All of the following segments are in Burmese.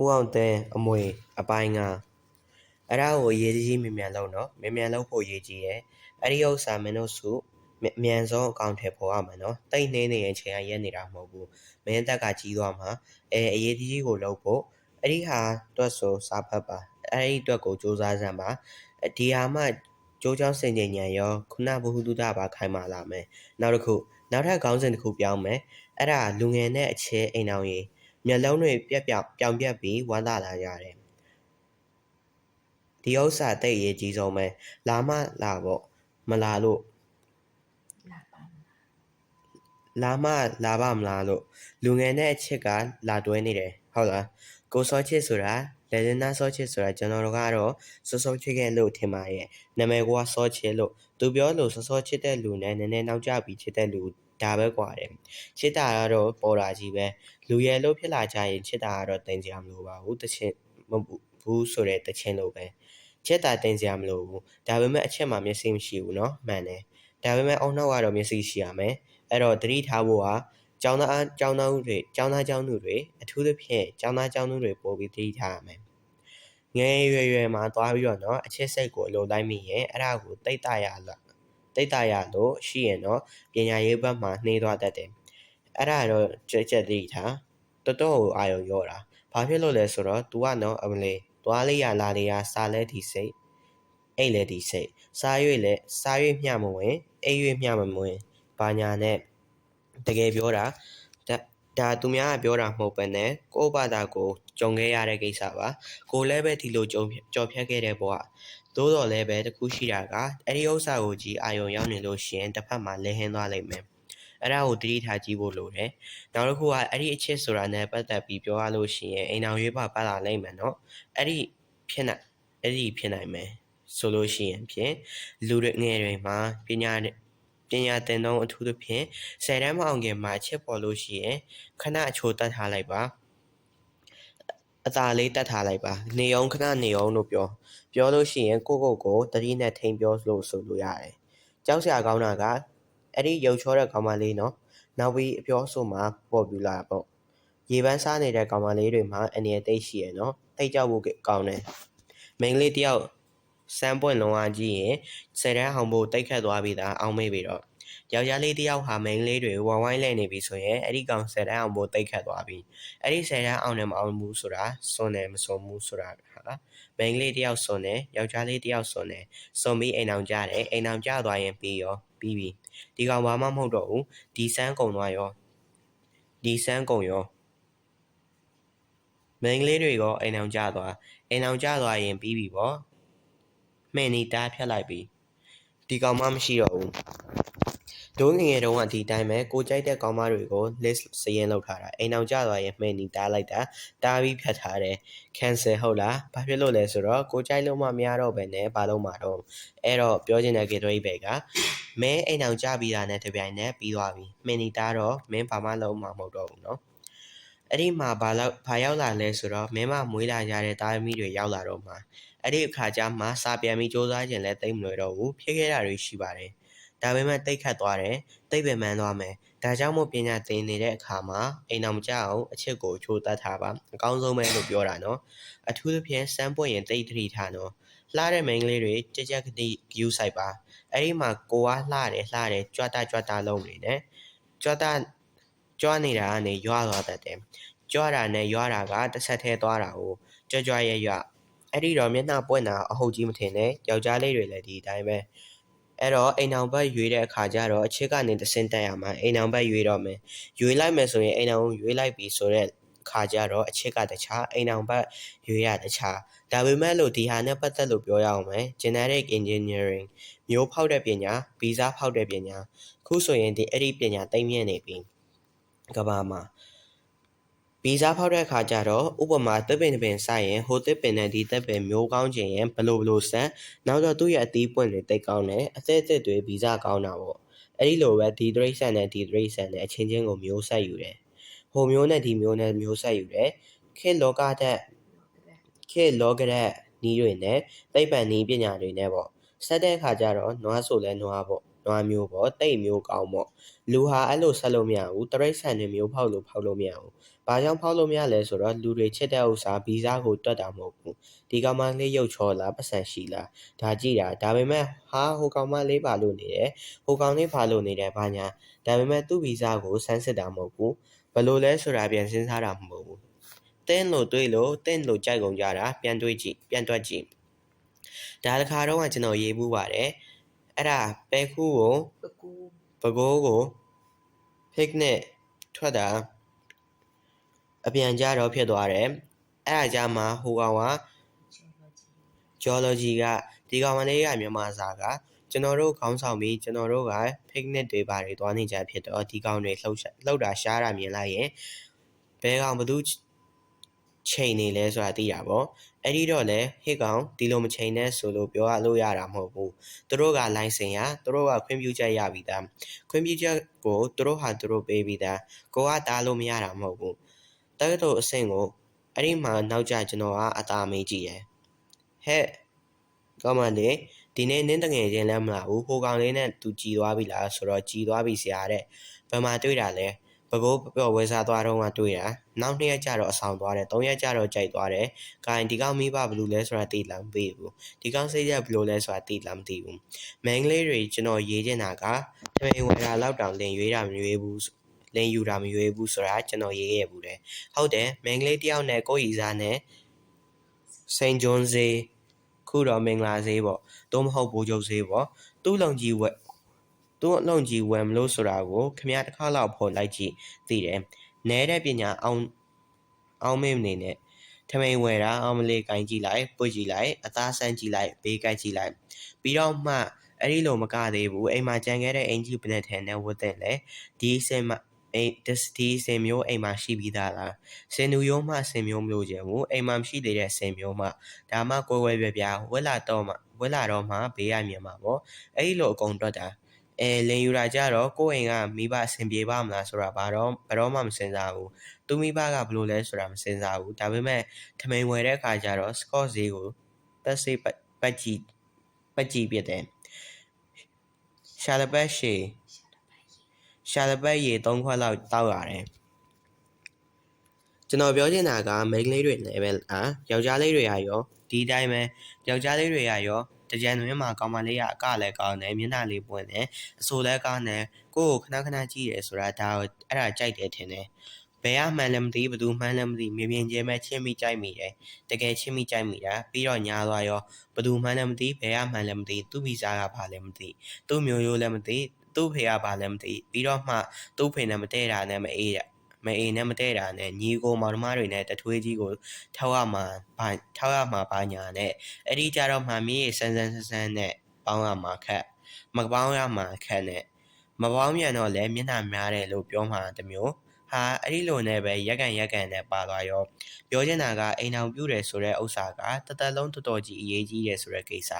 ဦးအောင်သင်းအမွေအပိုင်းကအဲ့ဒါကိုအရေးကြီးမြန်မြန်လုပ်နော်မြန်မြန်လုပ်ဖို့အရေးကြီးတယ်အဲ့ဒီဥစ္စာမင်းတို့စုမြန်မြန်ဆုံးအကောင့်ထဲပေါ်ရမယ်နော်တိတ်နေနေရင်ချိန်ရရက်နေတာမဟုတ်ဘူးမင်းတက်ကကြီးသွားမှာအဲအရေးကြီးကိုလုပ်ဖို့အဲ့ဒီဟာတွက်ဆိုစာဖတ်ပါအဲ့ဒီအတွက်ကိုစူးစမ်းစမ်းပါဒီဟာမှကြိုးချောင်းစင်ကြင်ညံရောခုနဘဟုတုတပါခိုင်းပါလာမယ်နောက်တစ်ခုနောက်ထပ်ခေါင်းစဉ်တစ်ခုပြောင်းမယ်အဲ့ဒါလူငယ်နဲ့အချင်းအိမ်အောင်ကြီး မျက်လုံးတွေပြက်ပြောင်ပြောင်ပြက်ပြီးဝမ်းသာလာကြတယ်ဒီဥစ္စာတိတ်အရေးကြီးဆုံးပဲလာမလာပေါ့မလာလို့လာပါမလာမလာပါမလားလို့လူငယ်နဲ့အချစ်ကလာတွဲနေတယ်ဟုတ်လားကိုစောချစ်ဆိုတာလေဒနာစောချစ်ဆိုတာကျွန်တော်တို့ကတော့စောစောချစ်ခဲ့လို့ထင်ပါရဲ့နာမည်ကစောချစ်လို့သူပြောလို့စောစောချစ်တဲ့လူနဲ့နည်းနည်းနောက်ကျပြီးချစ်တဲ့လူ ဒါပဲกว่าတယ်ချစ်တာကတော့ပေါ်တာကြီးပဲလူရယ်လို့ဖြစ်လာကြရင်ချစ်တာကတော့တင်ကြမလို့ပါဘူးတချင်မဟုတ်ဘူးဆိုတဲ့တချင်လို့ပဲချစ်တာတင်ကြမလို့ဘူးဒါပေမဲ့အချက်မှမျက်စိမရှိဘူးเนาะမှန်တယ်ဒါပေမဲ့အောက်နောက်ကတော့မျက်စိရှိရမယ် အဲ့တော့သတိထားဖို့ဟာကျောင်းသားကျောင်းသားဦးတွေကျောင်းသားကျောင်းသူတွေအထူးသဖြင့်ကျောင်းသားကျောင်းသူတွေပို့ပြီးသတိထားရမယ်ငယ်ရွယ်ရွယ်မှာသွားပြီးတော့เนาะအချစ်စိတ်ကိုအလိုလိုက်မိရင်အဲ့ဒါကိုတိတ်တရလား တိတ်တရလို့ရှိရင်တော့ပညာရေးဘက်မှာနှေးသွားတတ်တယ်အဲ့ဒါတော့ကြက်ကြက်သတိထားတော်တော်ကိုအာရုံရောတာဘာဖြစ်လို့လဲဆိုတော့ तू ကနော်အမလေးသွားလေးရလာလေးရစားလဲဒီစိတ်အိတ်လဲဒီစိတ်စား၍လဲစား၍မျှမဝင်အိတ်၍မျှမဝင်ဘာညာနဲ့တကယ်ပြောတာ ဒါသူများကပြောတာမဟုတ်ပဲနဲ့ကိုယ့်ဘာသာကိုကြုံခဲ့ရတဲ့ကိစ္စပါကိုလည်းပဲဒီလိုကြုံကြော်ဖြတ်ခဲ့တဲ့ဘဝသို့တော်လည်းပဲတခုရှိတာကအဲ့ဒီဥစ္စာကိုကြီးအာယုံရောက်နေလို့ရှင်တစ်ဖက်မှာလဲဟင်းသွားလိမ့်မယ်အဲ့ဒါကိုတတိထားကြည့်ဖို့လိုတယ်။နောက်တစ်ခုကအဲ့ဒီအချက်ဆိုတာနဲ့ပတ်သက်ပြီးပြောရလို့ရှိရင်အိမ်အောင်ရွေးပါပတ်လာနိုင်မယ်နော်။အဲ့ဒီဖြစ်နိုင်အဲ့ဒီဖြစ်နိုင်မယ်ဆိုလို့ရှိရင်ဖြင့်လူတွေငယ်တွေမှာပညာ ပညာသင်တော့အထူးသဖြင့်ဆယ်တန်းမအောင်ခင်မှာချက်ပေါ်လို့ရှိရင်ခဏအချိုးတတ်ထားလိုက်ပါအသာလေးတတ်ထားလိုက်ပါနေအောင်ခဏနေအောင်လို့ပြောပြောလို့ရှိရင်ကိုယ့်ကိုယ်ကိုတတိနဲ့ထိန်ပြောလို့ဆိုလို့ရတယ်ကြောက်စရာကောင်းတာကအဲ့ဒီရုပ်ချောတဲ့ကောင်မလေးနော်နောက်ပြီးအပြောဆိုမှပေါ်ပြလာပေါ့ရေပန်းစားနေတဲ့ကောင်မလေးတွေမှာအနေနဲ့တိတ်ရှိရယ်နော်တိတ်ကြောက်ဖို့ကောင်းတယ်မိန်းကလေးတယောက် စမ်းပွင့်လုံးဝကြည့်ရင်ဆယ်တန်းအောင်ဖို့တိတ်ခတ်သွားပြီသားအောင်မေးပြီတော့ယောက်ျားလေးတစ်ယောက်ဟာမိန်းကလေးတွေဝိုင်းဝိုင်းလဲနေပြီဆိုရင်အဲ့ဒီကောင်ဆယ်တန်းအောင်ဖို့တိတ်ခတ်သွားပြီအဲ့ဒီဆယ်တန်းအောင်တယ်မအောင်ဘူးဆိုတာစွန်တယ်မစွန်ဘူးဆိုတာဟာမိန်းကလေးတစ်ယောက်စွန်တယ်ယောက်ျားလေးတစ်ယောက်စွန်တယ်စွန်ပြီးအိမ်အောင်ကြတယ်အိမ်အောင်ကြသွားရင်ပြီးရောပြီးပြီဒီကောင်ဘာမှမဟုတ်တော့ဘူးဒီဆန်းကုံသွားရောဒီဆန်းကုံရောမိန်းကလေးတွေရောအိမ်အောင်ကြသွားအိမ်အောင်ကြသွားရင်ပြီးပြီပေါ့ မှန်နေတားဖြတ်လိုက်ပြီဒီကောင်မမရှိတော့ဘူးဒုငငယ်တုန်းကဒီတိုင်းပဲကိုကြိုက်တဲ့ကောင်မတွေကို list စာရင်းလောက်ထားတာအိမ်အောင်ကြသွားရင်မှန်နေတားလိုက်တာတားပြီးဖြတ်ထားတယ် cancel ဟုတ်လားဘာဖြစ်လို့လဲဆိုတော့ကိုကြိုက်လို့မှမရတော့ဘဲနဲ့ဘာလို့မှတော့အဲ့တော့ပြောချင်တဲ့ကိတွေပဲကမဲအိမ်အောင်ကြပြီးတာနဲ့တပြိုင်နက်ပြီးသွားပြီမှန်နေတားတော့မင်းဘာမှလုံးမှာမဟုတ်တော့ဘူးနော်အဲ့ဒီမှာဘာလို့ဘာရောက်လာလဲဆိုတော့မင်းမမွေးလာရတဲ့တားသမီးတွေရောက်လာတော့မှာ အဲ့ဒီအခါကျမှစာပြန်ပြီးစူးစမ်းခြင်းလည်းတိတ်မလွယ်တော့ဘူးဖြစ်ခဲ့တာတွေရှိပါတယ်ဒါပေမဲ့တိတ်ခတ်သွားတယ်တိတ်ပင်ပန်းသွားမယ်ဒါကြောင့်မို့ပညာသင်နေတဲ့အခါမှာအိမ်အောင်မကြအောင်အချစ်ကိုချိုးတတ်ထားပါအကောင်းဆုံးပဲလို့ပြောတာနော်အထူးသဖြင့်စမ်းပွင့်ရင်တိတ်သတိထားနော်လှတဲ့မိန်းကလေးတွေကြက်ကြက်ကတိဂယူးဆိုင်ပါအဲ့ဒီမှာကိုကလှတယ်လှတယ်ကြွတာကြွတာလုံးနေတယ်ကြွတာကြွနေတာကနေရွာသွားတတ်တယ်ကြွတာနဲ့ရွာတာကတစ်ဆက်သေးသွားတာကိုကြွကြွရဲရွ အဲ့ဒီတော့မျက်နှာပွင့်တာအဟုတ်ကြီးမထင်နဲ့ယောက်ျားလေးတွေလည်းဒီအတိုင်းပဲအဲ့တော့အိမ်အောင်ဘက်ရွေးတဲ့အခါကျတော့အချစ်ကနေတဆင်းတက်ရမှာအိမ်အောင်ဘက်ရွေးတော့မယ်ရွေးလိုက်မယ်ဆိုရင်အိမ်အောင်ရွေးလိုက်ပြီဆိုတော့ခါကြတော့အချစ်ကတခြားအိမ်အောင်ဘက်ရွေးရတခြားဒါပေမဲ့လို့ဒီဟာနဲ့ပတ်သက်လို့ပြောရအောင်မယ် genetic engineering မျိုးဖောက်တဲ့ပညာဗီဇဖောက်တဲ့ပညာခုဆိုရင်ဒီအဲ့ဒီပညာတိတ်မြင့်နေပြီကဘာမှာ ဗီဇဖောက်တဲ့အခါကျတော့ဥပမာသစ်ပင်တစ်ပင်စိုက်ရင်ဟိုသစ်ပင်နဲ့ဒီသစ်ပင်မျိုးကောင်းခြင်းရင်ဘလို့ဘလို့ဆက်နောက်တော့သူ့ရဲ့အသီးပွင့်တွေတိတ်ကောင်းတယ်အသက်အသက်တွေဗီဇကောင်းတာပေါ့အဲ့ဒီလိုပဲဒီဒရိတ်ဆန်နဲ့ဒီဒရိတ်ဆန်နဲ့အချင်းချင်းကိုမျိုးဆက်ယူတယ်ဟိုမျိုးနဲ့ဒီမျိုးနဲ့မျိုးဆက်ယူတယ်ခေတ်လောကတဲ့လို့ခေတ်လောကတဲ့နီးတွေနဲ့သိပ္ပံနီးပညာတွေနဲ့ပေါ့ဆက်တဲ့အခါကျတော့နွားဆိုလဲနွားပေါ့ နွားမျိုးပေါ့တိတ်မျိုးကောင်းပေါ့လူဟာအဲ့လိုဆက်လို့မရဘူးတရိတ်ဆန်တွေမျိုးဖောက်လို့ဖောက်လို့မရဘူးဘာကြောင့်ဖောက်လို့မရလဲဆိုတော့လူတွေချစ်တဲ့ဥစ္စာဗီဇကိုတွတ်တာမဟုတ်ဘူးဒီကောင်မလေးရုပ်ချောလားပတ်စံရှိလားဒါကြည့်တာဒါပေမဲ့ဟာဟိုကောင်မလေးပါလို့နေတယ်ဟိုကောင်လေးပါလို့နေတယ်ဘာညာဒါပေမဲ့သူ့ဗီဇကိုစမ်းစစ်တာမဟုတ်ဘူးဘယ်လိုလဲဆိုတာပြန်စဉ်းစားတာမဟုတ်ဘူးတင်းလို့တွေးလို့တင်းလို့ကြိုက်ကုန်ကြတာပြန်တွေးကြည့်ပြန်တွက်ကြည့်ဒါတစ်ခါတော့ကကျွန်တော်ရေးမှုပါတယ် အဲ့ဒါပဲခုကိုပကူပကိုးကိုဖိတ်နဲ့ထွက်တာအပြန်ကြတော့ဖြစ်သွားတယ်အဲ့ဒါကြမှာဟိုကောင်က geology ကဒီကောင်မလေးကမြန်မာစာကကျွန်တော်တို့ခေါင်းဆောင်ပြီးကျွန်တော်တို့က picnic တွေပါတွေသွားနေကြဖြစ်တော့ဒီကောင်တွေလှုပ်ရှားလှုပ်တာရှားတာမြင်လိုက်ရင်ဘဲကောင်ဘသူ ချိန်နေလဲဆိုတာသိတာပေါ့အဲ့ဒီတော့လေဟစ်ကောင်ဒီလိုမချိန်နဲ့ဆိုလို့ပြောရလို့ရတာမဟုတ်ဘူးသူတို့ကလိုင်စင်ရသူတို့ကခွင့်ပြုချက်ရပြီးသားခွင့်ပြုချက်ကိုသူတို့ဟာသူတို့ပေးပြီးသားကိုကတားလို့မရတာမဟုတ်ဘူးတက္ကသိုလ်အဆင့်ကိုအဲ့ဒီမှာနောက်ကျကျွန်တော်ကအသာမေးကြည့်ရယ်ဟဲ့ကောင်းပါလေဒီနေ့နင်းတငယ်ချင်းလည်းမလာဘူးဟိုကောင်လေးနဲ့သူကြည်သွားပြီလားဆိုတော့ကြည်သွားပြီဆရာတဲ့ဘယ်မှာတွေ့တာလဲ ဘကိုးပြောဝဲစားသွားတော့မှတွေ့တာနောက်နှစ်ရက်ကျတော့အဆောင်သွားတယ်သုံးရက်ကျတော့ကြိုက်သွားတယ်ဂိုင်းဒီကောင်မိဘဘယ်လိုလဲဆိုတာသိလားမသိဘူးဒီကောင်စိတ်ရက်ဘယ်လိုလဲဆိုတာသိလားမသိဘူးမင်းကလေးတွေကျွန်တော်ရေးချင်တာကတမင်ဝယ်တာလောက်တောင်လင်ရွေးတာမရွေးဘူးလင်ယူတာမရွေးဘူးဆိုတာကျွန်တော်ရေးခဲ့ဘူးတယ်ဟုတ်တယ်မင်းကလေးတယောက်နဲ့ကိုယ့်ရီစားနဲ့စိန်ဂျွန်စေးခုတော့မင်္ဂလာဈေးပေါ့သို့မဟုတ်ဘိုးချုပ်ဈေးပေါ့သူ့လုံကြီးဝက် သူ့အလုံကြီးဝယ်မလို့ဆိုတာကိုခမရတစ်ခါလောက်ဖော်လိုက်ကြည့်သိတယ်နဲတဲ့ပညာအောင်အောင်မေ့နေနဲ့ထမိန်ဝယ်တာအောင်မလေးကင်ကြည့်လိုက်ပုတ်ကြည့်လိုက်အသားဆန်းကြည့်လိုက်ဘေးကတ်ကြည့်လိုက်ပြီးတော့မှအဲ့ဒီလိုမကသေးဘူးအိမ်မှာကြံခဲ့တဲ့အင်ကြီးပလက်ထဲနဲ့ဝတ်တဲ့လေဒီစင်မအိမ်ဒစ်ဒီစင်မျိုးအိမ်မှာရှိပြီးသားလားစင်လူရိုးမှစင်မျိုးမလို့ချင်ဘူးအိမ်မှာမရှိသေးတဲ့စင်မျိုးမှဒါမှကိုယ်ဝဲပြပြဝက်လာတော့မှဝက်လာတော့မှဘေးရမြင်မှာပေါ့အဲ့ဒီလိုအကုန်တွက်တာ အဲလင်ယူတာကြတော့ကိုယ့်အိမ်ကမိဘအဆင်ပြေပါမလားဆိုတာဘာတော့ဘယ်တော့မှမစင်စားဘူးသူမိဘကဘယ်လိုလဲဆိုတာမစင်စားဘူးဒါပေမဲ့ထမိန်ဝယ်တဲ့အခါကျတော့ score ဈေးကိုတက်စိတ်ပတ်ပတ်ကြည့်ပတ်ကြည့်ပြတယ်ရှာလပတ်ရှေရှာလပတ်ရေ၃ခွက်လောက်တောက်ရတယ်ကျွန်တော်ပြောချင်တာကမိန်းကလေးတွေလည်းပဲလားယောက်ျားလေးတွေကရောဒီအတိုင်းပဲယောက်ျားလေးတွေကရော တကြံတွင်မှာကောင်မလေးကအကလည်းကောင်းတယ်မျက်နှာလေးပွင့်တယ်အဆိုလည်းကောင်းတယ်ကိုယ့်ကိုခဏခဏကြည့်တယ်ဆိုတာဒါကိုအဲ့ဒါကြိုက်တယ်ထင်တယ်ဘယ်ကမှန်းလည်းမသိဘယ်သူမှန်းလည်းမသိမြင်မြင်ချင်းပဲချင်းမိကြိုက်မိတယ်တကယ်ချင်းမိကြိုက်မိတာပြီးတော့ညာသွားရောဘယ်သူမှန်းလည်းမသိဘယ်ကမှန်းလည်းမသိသူ့ဗီဇာကဘာလည်းမသိသူ့မျိုးရိုးလည်းမသိသူ့ဖေကဘာလည်းမသိပြီးတော့မှသူ့ဖေနဲ့မတည့်တာနဲ့မအေးတာ မအိမ်နဲ့မတည့်တာနဲ့ညီကိုမောင်နှမတွေနဲ့တထွေးကြီးကိုထောက်ရမှာဘာထောက်ရမှာဘာညာနဲ့အဲ့ဒီကြတော့မှမင်းရေဆန်းဆန်းဆန်းဆန်းနဲ့ပေါင်းရမှာခက်မပေါင်းရမှာခက်နဲ့မပေါင်းမြန်တော့လဲမျက်နှာများတယ်လို့ပြောမှာတမျိုးဟာအဲ့ဒီလိုနဲ့ပဲရက်ကန်ရက်ကန်နဲ့ပါသွားရောပြောချင်တာကအိမ်အောင်ပြုတယ်ဆိုတဲ့ဥစ္စာကတသက်လုံးတော်တော်ကြီးအရေးကြီးတယ်ဆိုတဲ့ကိစ္စ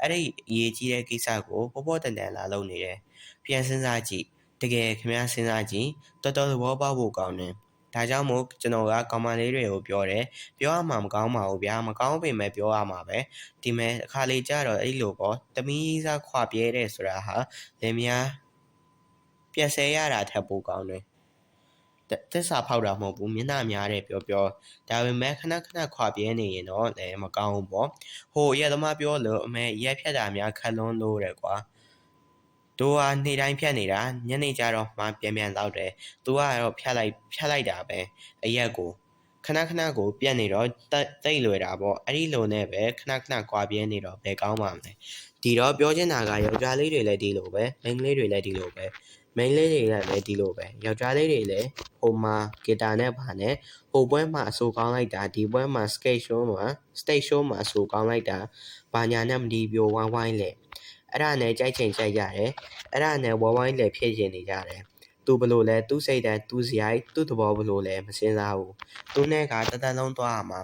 အဲ့ဒီအရေးကြီးတဲ့ကိစ္စကိုပေါ်ပေါ်တန်တန်လာလုပ်နေတယ်ပြန်စဉ်းစားကြည့် တကယ်ခင်ဗျားစဉ်းစားကြည့်တော်တော်သဘောပေါက်ဖို့ကောင်းတယ်။ဒါကြောင့်မို့ကျွန်တော်ကကောင်မလေးတွေကိုပြောတယ်။ပြောရမှာမကောင်းပါဘူးဗျာ။မကောင်းပေမဲ့ပြောရမှာပဲ။ဒီမဲ့အခါလေးကြတော့အဲ့လိုပေါ့။တမီးစားခွာပြဲတဲ့ဆိုတာဟာလင်မယားပြက်ဆဲရတာထက်ပိုကောင်းတယ်။တက်တက်စာဖောက်တာမဟုတ်ဘူးမျက်နှာများတယ်ပြောပြောဒါပေမဲ့ခဏခဏခွာပြဲနေရင်တော့လည်းမကောင်းဘူးပေါ့ဟိုရက်သမားပြောလို့အမေရက်ဖြတ်တာများခက်လွန်းလို့တယ်ကွာ တို့ဟာနေ့တိုင်းဖြတ်နေတာညနေကျတော့မှပြန်ပြန်တော့တယ်သူကတော့ဖြတ်လိုက်ဖြတ်လိုက်တာပဲအရက်ကိုခဏခဏကိုပြက်နေတော့တိတ်တိတ်လွယ်တာပေါ့အဲ့ဒီလိုနဲ့ပဲခဏခဏကွာပြဲနေတော့ဘယ်ကောင်းပါမလဲဒီတော့ပြောချင်တာကယောက်ျားလေးတွေလည်းဒီလိုပဲမိန်းကလေးတွေလည်းဒီလိုပဲမိန်းကလေးတွေလည်းဒီလိုပဲယောက်ျားလေးတွေလည်းဟိုမှာဂီတာနဲ့ဗာနဲ့ဟိုပွဲမှာအဆိုကောင်းလိုက်တာဒီပွဲမှာ skate show မှာ stage show မှာအဆိုကောင်းလိုက်တာဘာညာနဲ့မဒီပြိုဝိုင်းဝိုင်းလေ အဲ့ဒါနဲ့ကြိုက်ချင်ကြိုက်ရတယ်အဲ့ဒါနဲ့ဝိုင်းဝိုင်းလေဖြစ်ရင်နေကြတယ်သူဘလို့လဲသူစိတ်တန်းသူစရိုက်သူ့သဘောဘလို့လဲမစင်စားဘူးသူနဲ့ကတသက်လုံးသွားရမှာ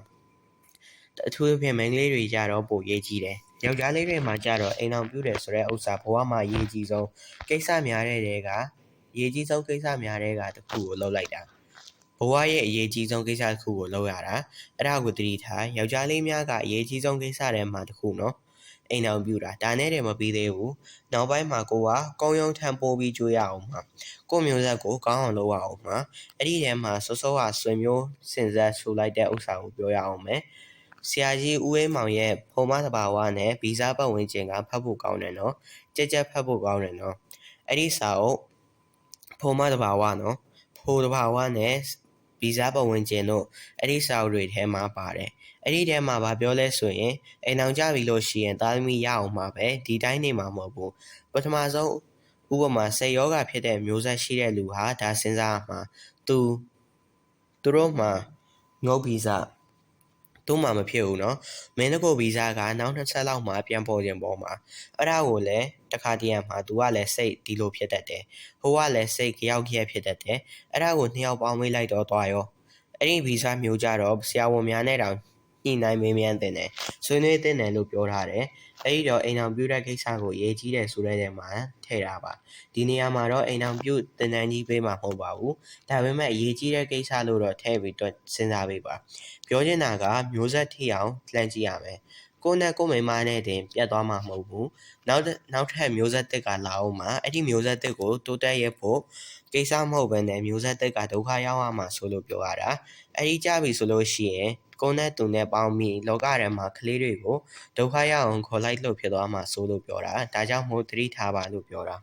အထူးသဖြင့်မိန်းကလေးတွေကြတော့ပိုရေးကြီးတယ်ယောက်ျားလေးတွေမှာကြတော့အိမ်အောင်ပြုတယ်ဆိုတဲ့ဥစ္စာဘဝမှာရေးကြီးဆုံးကိစ္စများတဲ့တဲကရေးကြီးဆုံးကိစ္စများတဲ့ကတစ်ခုကိုလှုပ်လိုက်တာဘဝရဲ့အရေးကြီးဆုံးကိစ္စတစ်ခုကိုလှုပ်ရတာအဲ့ဒါကိုသတိထားယောက်ျားလေးများကအရေးကြီးဆုံးကိစ္စတွေမှာတစ်ခုနော် အိမ်အောင်ပြူတာဒါနဲ့တည်းမပြီးသေးဘူးနောက်ပိုင်းမှာကိုကကောင်းရုံထမ်းပိုးပြီးကြွေးရအောင်မှာကိုမျိုးဆက်ကိုကောင်းအောင်လုပ်ရအောင်မှာအဲ့ဒီထဲမှာစောစောကဆွေမျိုးစင်ဆက်ဆူလိုက်တဲ့ဥစ္စာကိုပြောရအောင်မယ်ဆရာကြီးဦးအေးမောင်ရဲ့ဖုံမသဘာဝနဲ့ဗီဇပတ်ဝန်းကျင်ကဖတ်ဖို့ကောင်းတယ်နော်ကြက်ကြက်ဖတ်ဖို့ကောင်းတယ်နော်အဲ့ဒီစာအုပ်ဖုံမသဘာဝနော်ဖိုးသဘာဝနဲ့ ဗီဇပတ်ဝန်းကျင်တို့အဲ့ဒီစာအုပ်တွေထဲမှာပါတယ်အဲ့ဒီထဲမှာဗာပြောလဲဆိုရင်အိမ်အောင်ကြပြီလို့ရှိရင်သားသမီးရအောင်မှာပဲဒီတိုင်းနေမှာမဟုတ်ဘူးပထမဆုံးဥပမာစိတ်ယောဂဖြစ်တဲ့မျိုးဆက်ရှိတဲ့လူဟာဒါစဉ်းစားရမှာသူသူတို့မှာငုတ်ဗီဇ တို့မှမဖြစ်ဘူးနော်မင်းတကုတ်ဗီဇကနောက်နှစ်ဆက်လောက်မှပြန်ပေါ်ခြင်းပေါ်မှာအဲ့ဒါကိုလည်းတခါတရံမှာသူကလည်းစိတ်ဒီလိုဖြစ်တတ်တယ်ဟိုကလည်းစိတ်ကြောက်ရဲဖြစ်တတ်တယ်အဲ့ဒါကိုနှစ်ယောက်ပေါင်းမိလိုက်တော့သွားရောအဲ့ဒီဗီဇမျိုးကြတော့ဆရာဝန်များနဲ့တောင် ညှိနှိုင်းမေးမြန်းတင်တယ်ဆွေးနွေးတင်တယ်လို့ပြောထားတယ်။အဲဒီတော့အိမ်အောင်ပြုတဲ့ကိစ္စကိုရေးကြီးတယ်ဆိုတဲ့နေရာမှာထည့်တာပါ။ဒီနေရာမှာတော့အိမ်အောင်ပြုတင်တန်းကြီးပေးမှာမဟုတ်ပါဘူး။ဒါပေမဲ့အရေးကြီးတဲ့ကိစ္စလို့တော့ထည့်ပြီးတော့စဉ်းစားပေးပါ။ပြောချင်တာကမျိုးဆက်ထိအောင်လှမ်းကြည့်ရမယ်။ကိုယ်နဲ့ကိုယ်မိန်းမနဲ့တင်ပြတ်သွားမှာမဟုတ်ဘူး။နောက်တစ်နောက်ထပ်မျိုးဆက်တစ်ကလာအောင်မှာအဲ့ဒီမျိုးဆက်တစ်ကိုတိုးတက်ရဖို့ကိစ္စမဟုတ်ဘဲနဲ့မျိုးဆက်တစ်ကဒုက္ခရောက်ရမှာဆိုလို့ပြောရတာ။အဲ့ဒီကြပြီဆိုလို့ရှိရင် ကိုယ်နဲ့သူနဲ့ပေါင်းပြီးလောကထဲမှာကလေးတွေကိုဒုက္ခရအောင်ခေါ်လိုက်လို့ဖြစ်သွားမှာဆိုလို့ပြောတာဒါကြောင့်မို့သတိထားပါလို့ပြောတာ